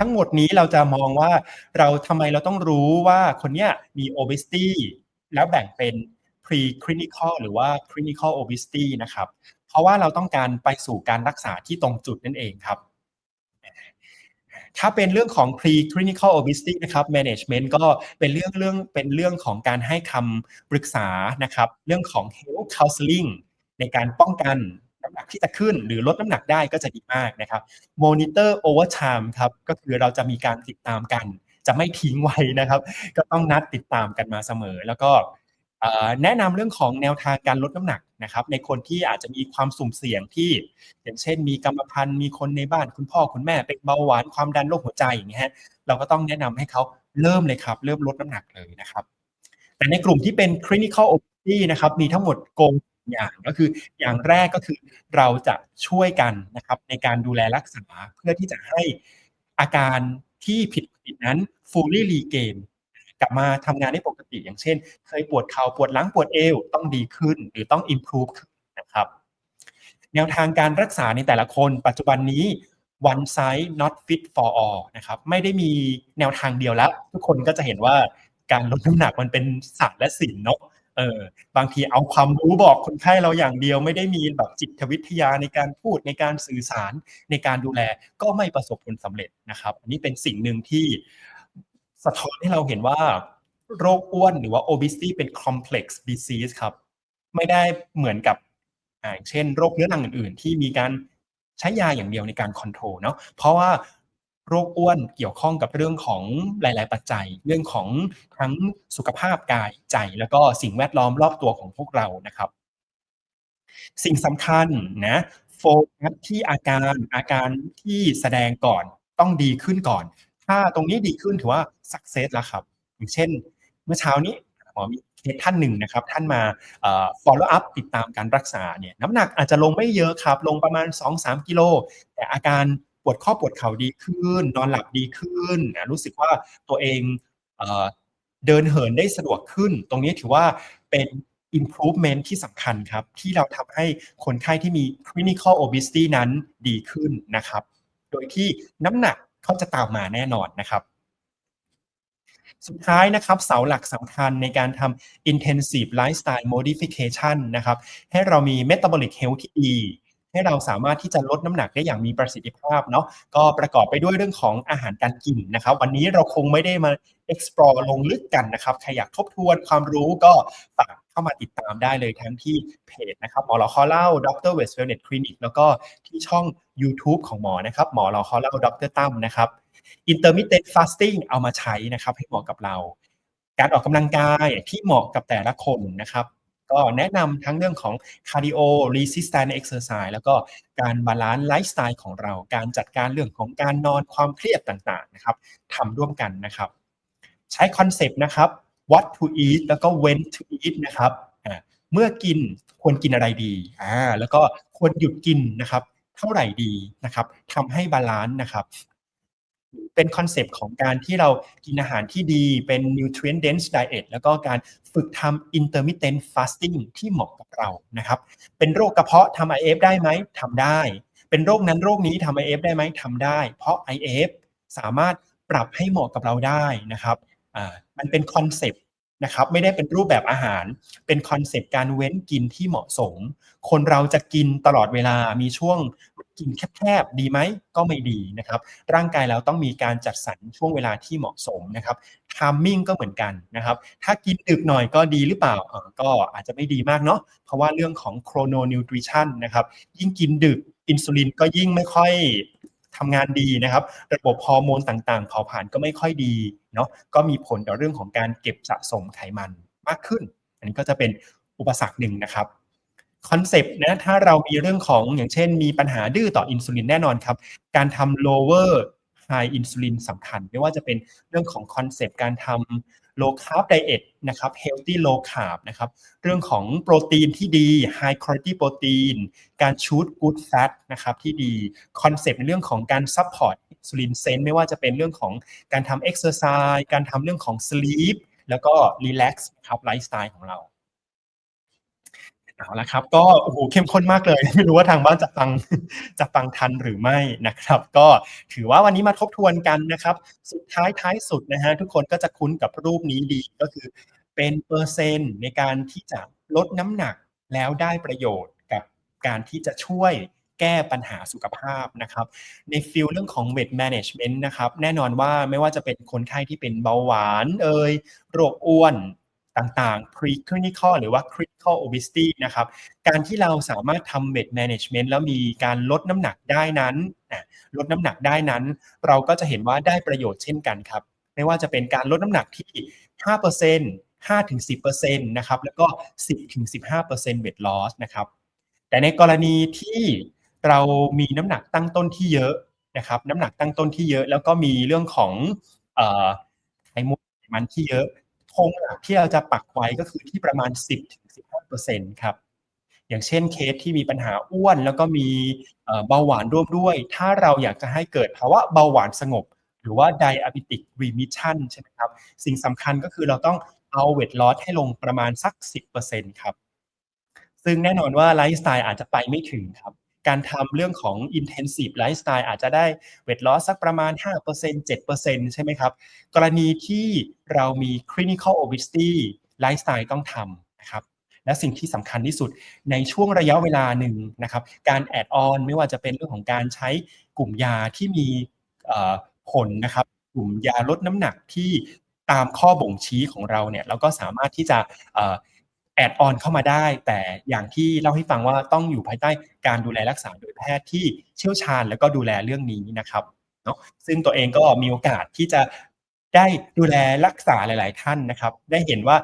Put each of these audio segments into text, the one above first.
ทั้งหมดนี้เราจะมองว่าเราทำไมเราต้องรู้ว่าคนเนี้ยมี obesity แล้วแบ่งเป็น pre-clinical หรือว่า clinical obesity นะครับ เพราะว่าเราต้องการไปสู่การรักษาที่ตรงจุดนั่นเองครับ ถ้าเป็นเรื่องของ pre-clinical obesity นะครับ management ก็เป็นเรื่องเรื่องเป็นเรื่องของการให้คำปรึกษานะครับ เรื่องของ health counseling ในการป้องกัน น้ำหนักที่จะขึ้น หรือลดน้ำหนักได้ก็จะดีมากนะครับ monitor over time ครับก็คือเราจะมีการติดตามกัน จะไม่ทิ้งไว้นะครับ ก็ต้องนัดติดตามกันมาเสมอ แล้วก็แนะนำเรื่องของแนวทางการลดน้ำหนักนะครับ ในคนที่อาจจะมีความสุ่มเสี่ยงที่ อย่างเช่น มีกรรมพันธุ์มีคนในบ้านคุณพ่อคุณแม่เป็นเบาหวานความดันโรคหัวใจอย่างเงี้ยเราก็ต้องแนะนำให้เขาเริ่มเลยครับ เริ่มลดน้ำหนักเลยนะครับ แต่ในกลุ่มที่เป็น clinical obesity นะครับมีทั้งหมดโกง อย่างก็คืออย่างแรกก็คือเราจะช่วยกันนะครับในการดูแลรักษาเพื่อที่จะให้อาการที่ผิดปกตินั้น fully regain กลับมาทำงานได้ปกติ อย่างเช่น เคยปวดเขา่าปวดหลังปวดเอวต้องดีขึ้น หรือต้อง improve ขึ้นนะครับแนวทางการรักษาในแต่ละคนปัจจุบันนี้ one size not fit for all นะครับไม่ได้มีแนวทางเดียวแล้ว ทุกคนก็จะเห็นว่าการลดน้ำหนักมันเป็นศาสตร์และศิลป์เนาะ เออบางทีเอาความรู้บอกคนไข้เราอย่างเดียวไม่ได้มีแบบจิตวิทยาในการพูดในการสื่อสารในการดูแลก็ไม่ประสบผลสำเร็จนะครับ อันนี้เป็นสิ่งหนึ่งที่สะท้อนให้เราเห็นว่าโรคอ้วนหรือว่า obesity เป็น complex disease ครับ ไม่ได้เหมือนกับเช่น โรคเรื้อรังอื่น ๆ ที่มีการใช้ยาอย่างเดียวในการคอนโทรลเนาะเพราะว่า โรคอ้วนเกี่ยวข้องกับเรื่องของหลาย ๆ ปัจจัย เรื่องของทั้งสุขภาพกายใจ แล้วก็สิ่งแวดล้อมรอบตัวของพวกเรานะครับ สิ่งสำคัญนะโฟกัสที่อาการอาการที่แสดงก่อนต้องดีขึ้นก่อน ถ้าตรงนี้ดีขึ้นถือว่าสักเซสแล้วครับ อย่างเช่น เมื่อเช้านี้หมอมีเคสท่านหนึ่งนะครับ ท่านมา follow up ติดตามการรักษาเนี่ยน้ำหนักอาจจะลงไม่เยอะครับ ลงประมาณ 2-3 กิโล แต่อาการ ปวดข้อปวดเข่าดีขึ้น นอนหลับดีขึ้นนะรู้สึกว่าตัวเองเเดินเหินได้สะดวกขึ้น ตรงนี้ถือว่าเป็น improvement ที่สำคัญครับ ที่เราทำให้คนไข้ที่มี clinical obesity นั้นดีขึ้นนะครับ โดยที่น้ำหนักเขาจะตามมาแน่นอนนะครับ สุดท้ายนะครับเสาหลักสำคัญในการทำ intensive lifestyle modification นะครับ ให้เรามี metabolic health ที่ดี ให้เราสามารถที่จะลดน้ำหนักได้อย่างมีประสิทธิภาพเนาะก็ประกอบไปด้วยเรื่องของอาหารการกินนะครับ วันนี้เราคงไม่ได้มา explore ลงลึกกันนะครับใครอยากทบทวนความรู้ก็ฝากเข้ามาติดตามได้เลยทั้งที่เพจนะครับหมอหลอคอเล่าดรเวสเวลเน็ตคลินิกแล้วก็ที่ช่อง YouTube ของหมอนะครับหมอหลอคอเล่าดรตั้มนะครับ intermittent fasting เอามาใช้นะครับให้เหมาะกับเรา การออกกำลังกายที่เหมาะกับแต่ละคนนะครับ ก็แนะนำทั้งเรื่องของ cardio resistance exercise แล้วก็การบาลานซ์ไลฟ์สไตล์ของเรา การจัดการเรื่องของการนอนความเครียดต่างๆนะครับทำร่วมกันนะครับ ใช้คอนเซปต์นะครับ what to eat แล้วก็ when to eat นะครับเมื่อกินควรกินอะไรดีอ่าแล้วก็ควรหยุดกินนะครับ เท่าไหร่ดีนะครับทำให้บาลานซ์นะครับ เป็นคอนเซปต์ของการที่เรากินอาหารที่ดีเป็น nutrient dense diet แล้วก็การฝึกทำ intermittent fasting ที่เหมาะกับเรานะครับ เป็นโรคกระเพาะทำ IF ได้ไหมทำได้ เป็นโรคนั้นโรคนี้ทำ IF ได้ไหมทำได้ เพราะ IF สามารถปรับให้เหมาะกับเราได้นะครับ อ่า มันเป็นคอนเซปต์ นะครับไม่ได้เป็นรูปแบบอาหาร เป็นคอนเซปต์การเว้นกินที่เหมาะสม คนเราจะกินตลอดเวลามีช่วงกินแคบๆดีไหมก็ไม่ดีนะครับ ร่างกายเราต้องมีการจัดสรรช่วงเวลาที่เหมาะสมนะครับทามมิ่งก็เหมือนกันนะครับ ถ้ากินดึกหน่อยก็ดีหรือเปล่าก็อาจจะไม่ดีมากเนาะเพราะว่าเรื่องของโครโนนิวทริชันนะครับ ยิ่งกินดึกอินซูลินก็ยิ่งไม่ค่อย ทำงานดีนะครับ ระบบฮอร์โมนต่างๆเผาผลาญก็ไม่ค่อยดีเนาะก็มีผลต่อเรื่องของการเก็บสะสมไขมันมากขึ้น อันนี้ก็จะเป็นอุปสรรคหนึ่งนะครับคอนเซปต์นะถ้าเรามีเรื่องของอย่างเช่น มีปัญหาดื้อต่ออินซูลินแน่นอนครับ การทำ lower high insulin สำคัญ ไม่ว่าจะเป็นเรื่องของคอนเซปต์การทำ low carb diet นะครับ healthy low carb นะครับ เรื่องของโปรตีนที่ดี high quality protein การ shoot good fat นะครับที่ดี คอนเซปต์ในเรื่องของการ support insulin sense ไม่ว่าจะเป็นเรื่องของการทำ exercise การทำเรื่องของ sleep แล้วก็ relax ครับไลฟ์สไตล์ของเรา เอาละครับ ก็โอ้โหเข้มข้นมากเลย ไม่รู้ว่าทางบ้านจะฟังจะฟังทันหรือไม่นะครับ ก็ถือว่าวันนี้มาทบทวนกันนะครับ สุดท้ายท้ายสุดนะฮะทุกคนก็จะคุ้นกับรูปนี้ดีก็คือ เป็นเปอร์เซ็นต์ในการที่จะลดน้ำหนักแล้วได้ประโยชน์กับการที่จะช่วยแก้ปัญหาสุขภาพนะครับ ในฟิลเรื่องของ weight management นะครับ แน่นอนว่าไม่ว่าจะเป็นคนไข้ที่เป็นเบาหวานเอ่ยโรคอ้วน ต่างๆ preclinical หรือว่า critical obesity นะครับ การที่เราสามารถทำ weight management แล้วมีการลดน้ำหนักได้นั้นลดน้ำหนักได้นั้น เราก็จะเห็นว่าได้ประโยชน์เช่นกันครับ ไม่ว่าจะเป็นการลดน้ำหนักที่ 5% 5-10%นะครับ แล้วก็ 10-15% weight loss นะครับ แต่ในกรณีที่เรามีน้ำหนักตั้งต้นที่เยอะนะครับ น้ำหนักตั้งต้นที่เยอะ แล้วก็มีเรื่องของไขมันที่เยอะ ธงหลักที่เราจะปักไว้ก็คือที่ประมาณ 10-15%ครับอย่างเช่นเคสที่มีปัญหาอ้วน แล้วก็มีเบาหวานร่วมด้วย ถ้าเราอยากจะให้เกิดภาวะเบาหวานสงบ หรือว่า diabetic remission ใช่ไหมครับ สิ่งสำคัญก็คือเราต้องเอาเวทลอสให้ลงประมาณสัก 10%ครับ ซึ่งแน่นอนว่าไลฟ์สไตล์อาจจะไปไม่ถึงครับ การทำเรื่องของ intensive lifestyle อาจจะได้เวทลอสสักประมาณ 5% 7%ใช่ไหมครับ กรณีที่เรามี clinical obesity lifestyle ต้องทำนะครับและสิ่งที่สำคัญที่สุดในช่วงระยะเวลาหนึ่งนะครับ การแอดออนไม่ว่าจะเป็นเรื่องของการใช้กลุ่มยาที่มีผลนะครับ กลุ่มยาลดน้ำหนักที่ตามข้อบ่งชี้ของเราเนี่ยเราก็สามารถที่จะ แอดออนเข้ามาได้ แต่อย่างที่เล่าให้ฟังว่าต้องอยู่ภายใต้การดูแลรักษาโดยแพทย์ที่เชี่ยวชาญแล้วก็ดูแลเรื่องนี้นะครับเนาะซึ่งตัวเองก็มีโอกาสที่จะได้ดูแลรักษาหลาย ๆ ท่านนะครับ ได้เห็นว่า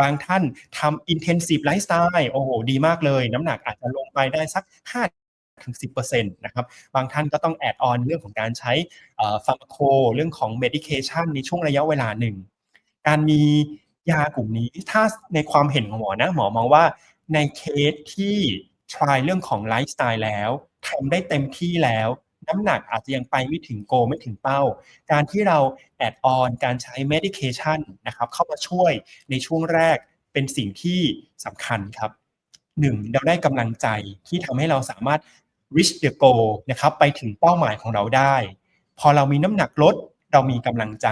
บางท่านทำ intensive lifestyle โอ้โห ดีมากเลย น้ำหนักอาจจะลงไปได้สัก 5 ถึง 10%นะครับ บางท่านก็ต้องแอดออนเรื่องของการใช้ฟาร์มโค เรื่องของ medication ในช่วงระยะเวลาหนึ่ง การมี ยากลุ่มนี้ถ้าในความเห็นของหมอนะหมอมองว่าในเคสที่ try เรื่องของไลฟ์สไตล์แล้วทำได้เต็มที่แล้ว น้ำหนักอาจจะยังไปไม่ถึงโกไม่ถึงเป้า การที่เราแอดออนการใช้ medication นะครับเข้ามาช่วยในช่วงแรกเป็นสิ่งที่สำคัญครับหนึ่งเราได้กำลังใจที่ทำให้เราสามารถ reach the goal นะครับไปถึงเป้าหมายของเราได้ พอเรามีน้ำหนักลดเรามีกำลังใจ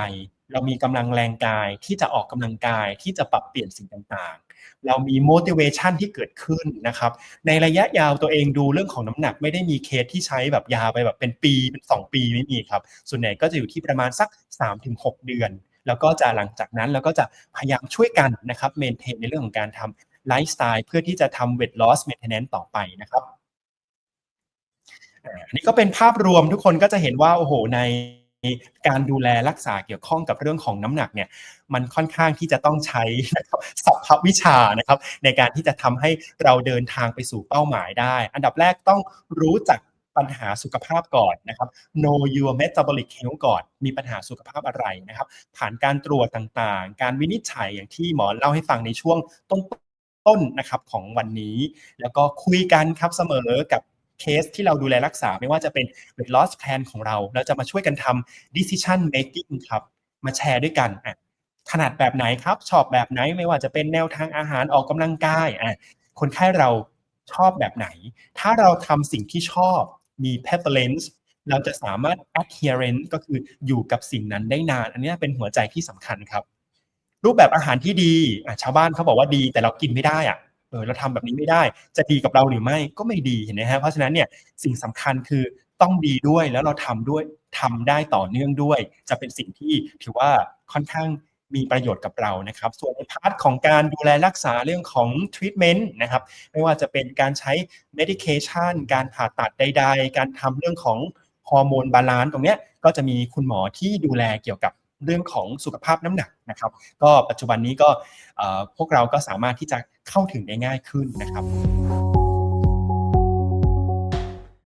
เรามีกำลังแรงกายที่จะออกกำลังกายที่จะปรับเปลี่ยนสิ่งต่างๆ เรามี motivation ที่เกิดขึ้นนะครับ ในระยะยาวตัวเองดูเรื่องของน้ำหนักไม่ได้มีเคสที่ใช้แบบยาไปแบบเป็นปีเป็น 2 ปีไม่มีครับ ส่วนใหญ่ก็จะอยู่ที่ประมาณสัก 3-6 เดือน แล้วก็จะหลังจากนั้นเราก็จะพยายามช่วยกันนะครับเมนเทนในเรื่องของการทำไลฟ์สไตล์เพื่อที่จะทำ weight loss maintenance ต่อไปนะครับอันนี้ก็เป็นภาพรวมทุกคนก็จะเห็นว่าโอ้โหใน การดูแลรักษาเกี่ยวข้องกับเรื่องของน้ำหนักเนี่ยมันค่อนข้างที่จะต้องใช้ศัพท์วิชานะครับ ในการที่จะทำให้เราเดินทางไปสู่เป้าหมายได้ อันดับแรกต้องรู้จักปัญหาสุขภาพก่อนนะครับ know your metabolic health ก่อน มีปัญหาสุขภาพอะไรนะครับ ผ่านการตรวจต่างๆ การวินิจฉัยอย่างที่หมอเล่าให้ฟังในช่วงต้นต้นนะครับของวันนี้ แล้วก็คุยกันครับเสมอกับ เคสที่เราดูแลรักษาไม่ว่าจะเป็น weight loss plan ของเรา เราจะมาช่วยกันทำ decision making ครับ มาแชร์ด้วยกันอะถนัดแบบไหนครับ ชอบแบบไหนไม่ว่าจะเป็นแนวทางอาหารออกกำลังกายอะคนไข้เราชอบแบบไหน ถ้าเราทำสิ่งที่ชอบมี preference เราจะสามารถ adherence ก็คืออยู่กับสิ่งนั้นได้นาน อันนี้เป็นหัวใจที่สำคัญครับ รูปแบบอาหารที่ดีอะชาวบ้านเขาบอกว่าดีแต่เรากินไม่ได้อะ ออเราทำแบบนี้ไม่ได้ จะดีกับเราหรือไม่ก็ไม่ดีเห็นไหมฮะเพราะฉะนั้นเนี่ยสิ่งสำคัญคือต้องดีด้วยแล้วเราทำด้วยทำได้ต่อเนื่องด้วย จะเป็นสิ่งที่ถือว่าค่อนข้างมีประโยชน์กับเรานะครับ ส่วนในพาร์ทของการดูแลรักษาเรื่องของทรีทเมนต์นะครับ ไม่ว่าจะเป็นการใช้ medication การผ่าตัดใด ๆ การทำเรื่องของฮอร์โมนบาลานซ์ตรงนี้ก็จะมีคุณหมอที่ดูแลเกี่ยวกับ เรื่องของสุขภาพน้ำหนักนะครับ ก็ปัจจุบันนี้ก็พวกเราก็สามารถที่จะเข้าถึงได้ง่ายขึ้นนะครับ